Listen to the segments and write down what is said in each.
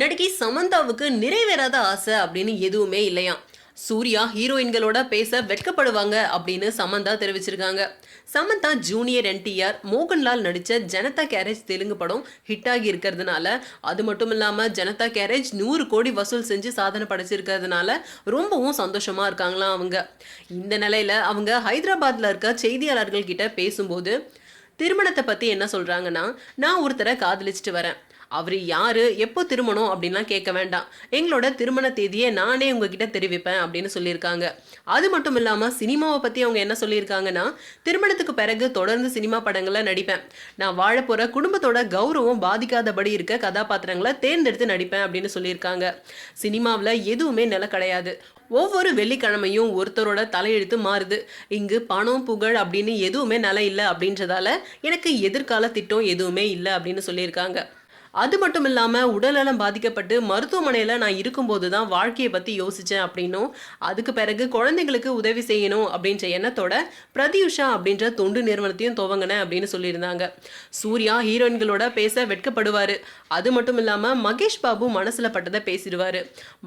நடிகை சமந்தாவுக்கு நிறைவேறாத ஆசை அப்படின்னு எதுவுமே இல்லையாம் சூர்யா ஹீரோயின்களோட பேச வெட்கப்படுவாங்க அப்படின்னு சமந்தா தெரிவிச்சிருக்காங்க. சமந்தா ஜூனியர் என்டிஆர் மோகன்லால் நடித்த ஜனதா கேரேஜ் தெலுங்கு படம் ஹிட் ஆகி இருக்கிறதுனால அது மட்டும் இல்லாமல் ஜனதா கேரேஜ் நூறு கோடி வசூல் செஞ்சு சாதனை படைச்சிருக்கிறதுனால ரொம்பவும் சந்தோஷமாக இருக்காங்களாம் அவங்க. இந்த நிலையில் அவங்க ஹைதராபாத்தில் இருக்க செய்தியாளர்கள் கிட்ட பேசும்போது திருமணத்தை பற்றி என்ன சொல்கிறாங்கன்னா நான் ஒருத்தரை காதலிச்சிட்டு வரேன். அவர் யார்? எப்போ திருமணம் அப்படின்லாம் கேட்க வேண்டாம். எங்களோட திருமண தேதியை நானே உங்ககிட்ட தெரிவிப்பேன் அப்படின்னு சொல்லியிருக்காங்க. அது மட்டும் இல்லாமல் சினிமாவை பற்றி அவங்க என்ன சொல்லியிருக்காங்கன்னா திருமணத்துக்கு பிறகு தொடர்ந்து சினிமா படங்களில் நடிப்பேன். நான் வாழப்போகிற குடும்பத்தோட கௌரவம் பாதிக்காதபடி இருக்க கதாபாத்திரங்களை தேர்ந்தெடுத்து நடிப்பேன் அப்படின்னு சொல்லியிருக்காங்க. சினிமாவில் எதுவுமே நில கிடையாது. ஒவ்வொரு வெள்ளிக்கிழமையும் ஒருத்தரோட தலையெழுத்து மாறுது. இங்கு பணம் புகழ் அப்படின்னு எதுவுமே நிலை இல்லை அப்படின்றதால எனக்கு எதிர்கால திட்டம் எதுவுமே இல்லை அப்படின்னு சொல்லியிருக்காங்க. அது மட்டும் இல்லாமல் உடல்நலம் பாதிக்கப்பட்டு மருத்துவமனையில் நான் இருக்கும்போது தான் வாழ்க்கையை பற்றி யோசித்தேன் அப்படின்னும். அதுக்கு பிறகு குழந்தைங்களுக்கு உதவி செய்யணும் அப்படின்ற எண்ணத்தோட பிரதியுஷா அப்படின்ற தொண்டு நிறுவனத்தையும் துவங்கினேன் அப்படின்னு சொல்லியிருந்தாங்க. சூர்யா ஹீரோயின்களோட பேச வெட்கப்படுவார். அது மட்டும் இல்லாமல் மகேஷ் பாபு மனசில் பட்டதை பேசிடுவார்.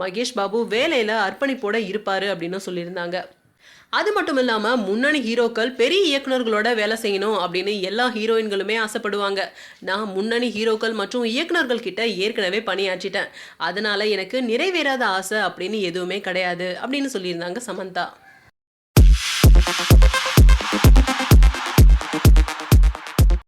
மகேஷ் பாபு வேலையில் அர்ப்பணிப்போட இருப்பார் அப்படின்னு சொல்லியிருந்தாங்க. அது மட்டும் இல்லாமல் முன்னணி ஹீரோக்கள் பெரிய இயக்குநர்களோட வேலை செய்யணும் அப்படின்னு எல்லா ஹீரோயின்களுமே ஆசைப்படுவாங்க. நான் முன்னணி ஹீரோக்கள் மற்றும் இயக்குனர்கள் கிட்ட ஏற்கனவே பணியாற்றிட்டேன். அதனால எனக்கு நிறைவேறாத ஆசை அப்படின்னு எதுவுமே கிடையாது அப்படின்னு சொல்லியிருந்தாங்க சமந்தா.